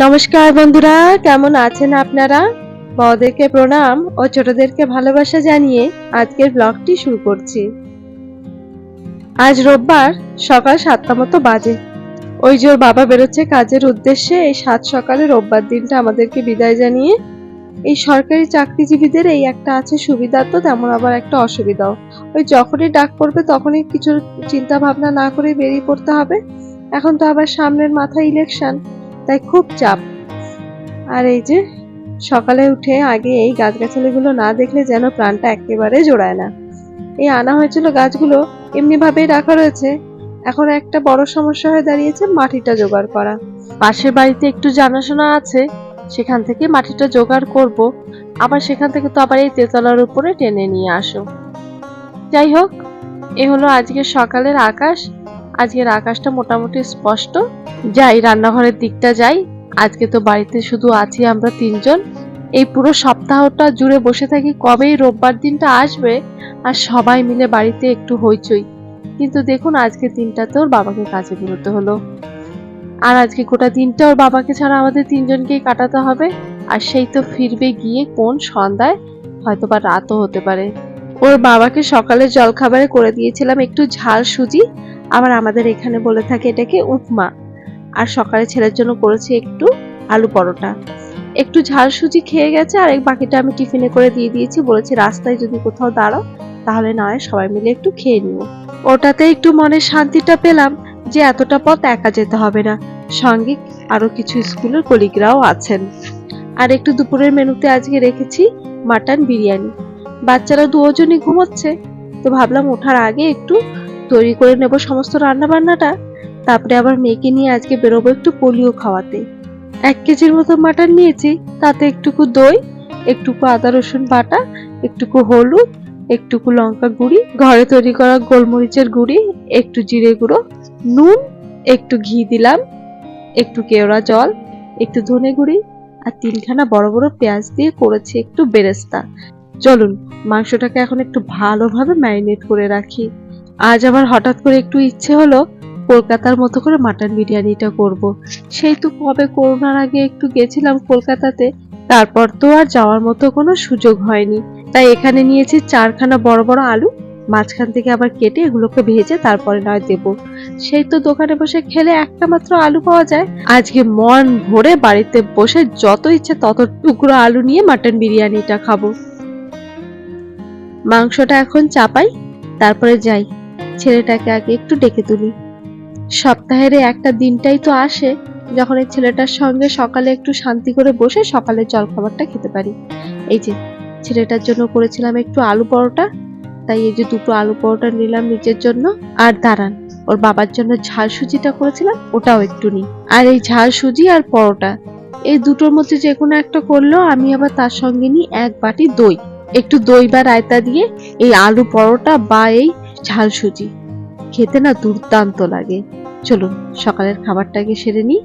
নমস্কার বন্ধুরা, কেমন আছেন আপনারা? বড়দেরকে প্রণাম ও ছোটদেরকে ভালোবাসা জানিয়ে আজকের ব্লগটি শুরু করছি। আজ রোববার সকাল সাতটা মতো বাজে। ওই যে ওর বাবা বেরোচ্ছে কাজের উদ্দেশ্যে, এই সাত সকালে রোববার দিনটা আমাদেরকে বিদায় জানিয়ে, এই সরকারি চাকরিজীবীদের এই একটা আছে সুবিধা তো, তেমন আবার একটা অসুবিধাও। ওই যখনই ডাক পড়বে তখনই কিছু চিন্তা ভাবনা না করে বেরিয়ে পড়তে হবে। এখন তো আবার সামনের মাথায় ইলেকশন তাই খুব চাপ। আর এই যে, সকালে উঠে আগে এই গাছগাছালিগুলো না দেখলে যেন প্রাণটা একেবারে জোড়ায় না। এই আনা হয়েছিল গাছগুলো এমনি ভাবেই রাখা রয়েছে। এখন একটা বড় সমস্যা হয়ে দাঁড়িয়েছে মাটিটা জোগাড় করা। পাশের বাড়িতে একটু জানাশোনা আছে, সেখান থেকে মাটিটা জোগাড় করব। আবার সেখান থেকে তো আবার এই তেতলার উপরে টেনে নিয়ে আসো। যাই হোক, এ হলো আজকের সকালের আকাশ। আজকের আকাশটা মোটামুটি স্পষ্ট। যাই, রান্নাঘরের দিকটা যাই। আজকে তো বাড়িতে শুধু আছি আমরা তিনজন। এই পুরো সপ্তাহটা জুড়ে বসে থাকি কবেই রোববার দিনটা আসবে আর সবাই মিলে বাড়িতে একটু হইচই। কিন্তু দেখুন আজকে দিনটাতে ওর বাবাকে কাজে বেরোতে হলো। আর আজকে গোটা দিনটা ওর বাবাকে ছাড়া আমাদের তিনজনকেই কাটাতে হবে। আর সেই তো ফিরবে গিয়ে কোন সন্ধ্যায় হয়তো বা রাতও হতে পারে। ওর বাবাকে সকালে জলখাবারে করে দিয়েছিলাম একটু ঝাল সুজি আবার আমাদের এখানে বলে থাকে এটাকে উপমা। আর সকালে ছেলের জন্য করেছি একটু আলু পরোটা। একটু ঝাল সুজি খেয়ে গেছে আর বাকিটা আমি টিফিনে করে দিয়ে দিয়েছি। বলেছি, রাস্তায় যদি কোথাও দাঁড়াও, তাহলে না হয় সবাই মিলে একটু খেয়ে নিও ওটাতে একটু মনের শান্তিটা পেলাম যে এতটা পথ একা যেতে হবে না। সঙ্গে আরও কিছু স্কুলের কলিগরাও আছেন। আর একটু দুপুরের মেনুতে আজকে রেখেছি মাটন বিরিয়ানি। বাচ্চারা দুজনই ঘুমোচ্ছে, তো ভাবলাম ওঠার আগে একটু তৈরি করে নেব সমস্ত রান্না বান্নাটা তারপরে আবার মেয়েকে নিয়ে আজকে বেরোবো একটু পোলিও খাওয়াতে। এক কেজির মতো মাটন নিয়েছি, তাতে একটুকু দই, একটুকু আদা, রসুন বাটা, একটুকু হলুদ, একটুকু লঙ্কা গুঁড়ি, ঘরে তৈরি করা গোলমরিচের গুঁড়ি, একটু জিরে গুঁড়ো, নুন, একটু ঘি দিলাম, একটু কেওড়া জল, একটু ধনে গুঁড়ি আর তিনখানা বড় বড় পেঁয়াজ দিয়ে করেছি একটু বেরেস্তা। চলুন, মাংসটাকে এখন একটু ভালোভাবে ম্যারিনেট করে রাখি। আজ আবার হঠাৎ করে একটু ইচ্ছে হলো কলকাতার মতো করে মাটন বিরিয়ানিটা করব। সেই তো কবে করোনার আগে একটু গেছিলাম কলকাতাতে, তারপর তো আর যাওয়ার মতো কোনো সুযোগ হয়নি। তাই এখানে নিয়েছি চারখানা বড় বড় আলু, মাঝখান থেকে আবার কেটে এগুলোকে ভেজে তারপরে নয় দেব। সেই তো দোকানে বসে খেলে একটা মাত্র আলু পাওয়া যায়। আজকে মন ভরে বাড়িতে বসে যত ইচ্ছে তত টুকরো আলু নিয়ে মাটন বিরিয়ানিটা খাব। মাংসটা এখন চাপাই, তারপরে যাই। ছেলেটাকে আগে একটু ডেকে তুলি। সপ্তাহের একটা দিনটাই তো আসে যখন এই ছেলেটার সঙ্গে সকালে একটু শান্তি করে বসে সকালের জলখাবারটা খেতে পারি। এই যে, ছেলেটার জন্য করেছিলাম একটু আলু পরোটা, তাই এই যে দুটো আলু পরোটা নিলাম নিজের জন্য আর দাঁড়ান, ওর বাবার জন্য ঝাল সুজিটা করেছিলাম, ওটাও একটু নিই। আর এই ঝাল সুজি আর পরোটা, এই দুটোর মধ্যে যে কোনো একটা করলেও আমি আবার তার সঙ্গে নিই এক বাটি দই। একটু দই বা রায়তা দিয়ে এই আলু পরোটা বা এই ঝাল সুজি খেতে না দুর্দান্ত লাগে। চলুন, সকালের খাবারটাকে সেরে নিই।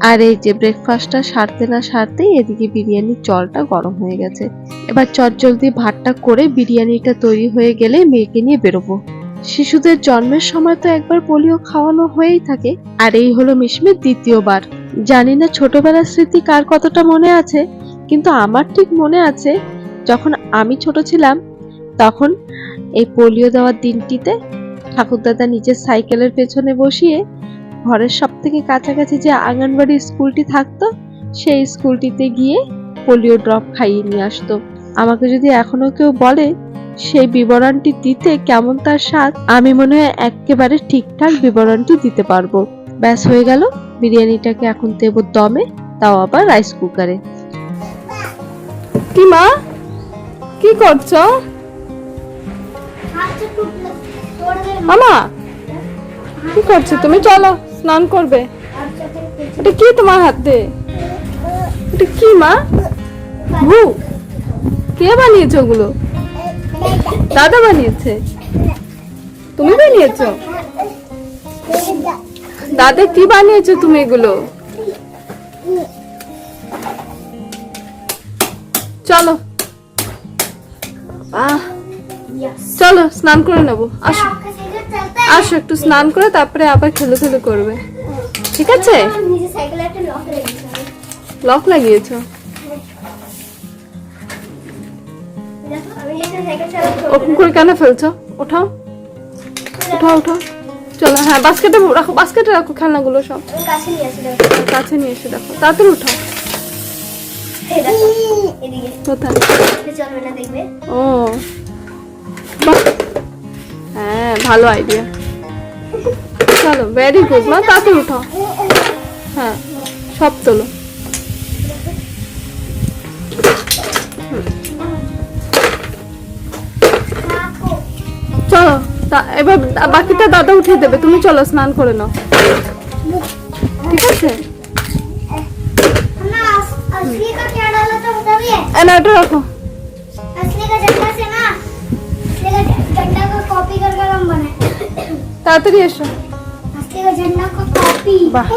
আর এই যে ব্রেকফাস্টটা সারতে না সারতেই এদিকে বিরিয়ানির জলটা গরম হয়ে গেছে। এবার চট জলদি ভাতটা করে বিরিয়ানিটা তৈরি হয়ে গেলে মেয়েকে নিয়ে বেরোবো। শিশুদের জন্মের সময় তো একবার পোলিও খাওয়ানো হয়েই থাকে। আর এই হলো মিশমির দ্বিতীয়বার। জানি না ছোটবেলার স্মৃতি কার কতটা মনে আছে, কিন্তু আমার ঠিক মনে আছে, যখন আমি ছোট ছিলাম, তখন এই পোলিও দেওয়ার দিনটিতে ঠাকুরদাদা নিজের সাইকেলের পেছনে বসিয়ে ঘরের সব থেকে কাছাকাছি যে আঙ্গনবাড়ি স্কুলটি থাকতো, সেই স্কুলটিতে গিয়ে পোলিও ড্রপ খাইয়ে নিয়ে আসতো। আমাকে যদি এখনও কেউ বলে সেই বিবরণটি দিতে কেমন তার স্বাদ, আমি মনে হয় একেবারে ঠিকঠাক বিবরণটি দিতে পারব। ব্যাস, হয়ে গেল। বিরিয়ানিটাকে এখন দেবো দমে, তাও আবার রাইস কুকারে। কি মা? কি করছ? মামা, কি করছ? তুমি চলো, স্নান করবে। এটা কি তোমার হাতে? এটা কি, মা? ভু কে বানিয়েছো ওগুলো? দাদা বানিয়েছে। তুমি বানিয়েছো? দাদা, কি বানিয়েছো তুমি এগুলো? চলো। আহ। চলো স্নান করে নেব। আসো। আসো একটু স্নান করে তারপরে আবার খেলো খেলে করবে। ঠিক আছে? একটা লক লাগিয়েছো? ওরকম করে কেন ফেলছো? ওঠাও। উঠাও উঠাও চলো হ্যাঁ বাস্কেটে রাখো বাস্কেটে রাখো খেলনাগুলো সব। কাছে নিয়ে এসে দেখো। তাড়াতাড়ি উঠাও। কোথায়? ও। হ্যাঁ ভালো আইডিয়া চলো ভেরি গুড মা তাতে উঠাও। হ্যাঁ সব তোলো। চলো এবার বাকিটা দাদা উঠিয়ে দেবে। তুমি চলো স্নান করে নাও। ঠিক আছে? এটা রাখো। कॉपी कर कर हम बनाए তাড়াতাড়ি এসো असली का झंडा का कॉपी বাহ।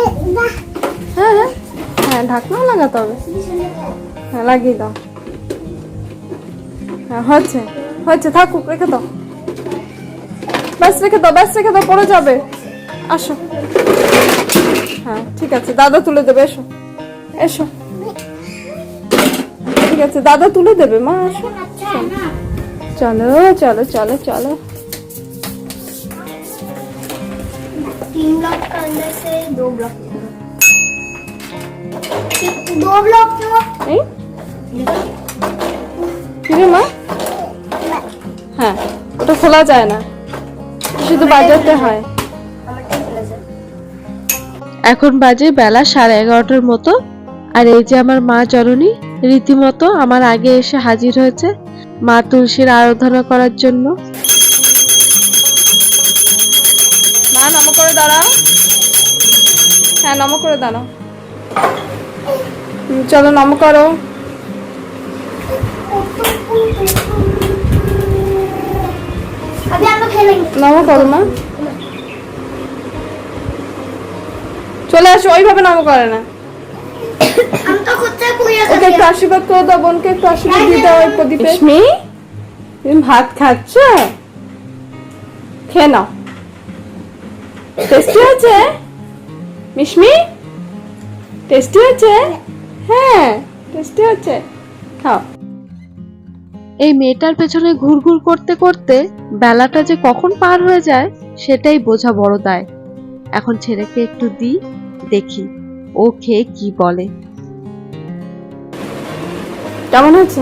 হ্যাঁ হ্যাঁ হ্যাঁ ঢাকনাও লাগাতে হবে হ্যাঁ লাগিয়ে দাও হ্যাঁ হচ্ছে হচ্ছে থাকুক রেখে দাও ব্যাস রেখে দাও ব্যাস রেখে দাও পড়ে যাবে আসো হ্যাঁ ঠিক আছে দাদা তুলে দেবে এসো এসো ঠিক আছে দাদা তুলে দেবে মা আসো अच्छा है ना চলো চলো চলো চলো तीन ब्लॉक का अंदर से दो ब्लॉक दो ब्लॉक क्यों এই কিরে মা হ্যাঁ ওটা খোলা যায় না শুধু বাজাতে হয় আমার টেবিল আছে এখন বাজে বেলা সাড়ে এগারোটার মতো আর এই যে আমার মা জননী রীতিমতো আমার আগে এসে হাজির হয়েছে মা তুলসীর আরাধনা করার জন্য হ্যাঁ নম করে দাঁড়াও। হ্যাঁ নম করে দাঁড়াও। চলো নম করো। নম করো মা। চলে আসো ওইভাবে নম করে না। বোনকে ভাত খাচ্ছ? খেয়ে নাও। টেস্টি আছে মিশমি? টেস্টি আছে হ্যাঁ টেস্টি আছে খাও। এই মেয়েটার পেছনে ঘুরঘুর করতে করতে বেলাটা যে কখন পার হয়ে যায় সেটাই বোঝা বড় দায়। এখন ছেলেকে একটু দিই দেখি ও খেয়ে কি বলে। কেমন হয়েছে?